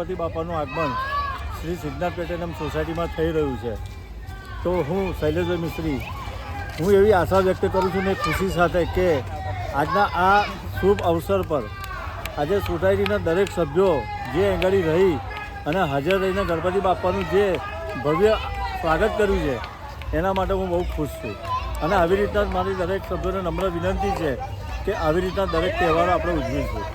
ગણપતિ બાપાનું આગમન શ્રી સિદ્ધનાથ પેટેનમ સોસાયટીમાં થઈ રહ્યું છે. તો હું શૈલેષભાઈ મિસ્ત્રી, હું એવી આશા વ્યક્ત કરું છું ને ખુશી સાથે કે આજના આ શુભ અવસર પર આજે સોસાયટીના દરેક સભ્યો જે એંગળી રહી અને હાજર રહીને ગણપતિ બાપાનું જે ભવ્ય સ્વાગત કર્યું છે, એના માટે હું બહુ ખુશ છું. અને આવી રીતના જ મારી દરેક સભ્યોને નમ્ર વિનંતી છે કે આવી રીતના દરેક તહેવારો આપણે ઉજવીશું.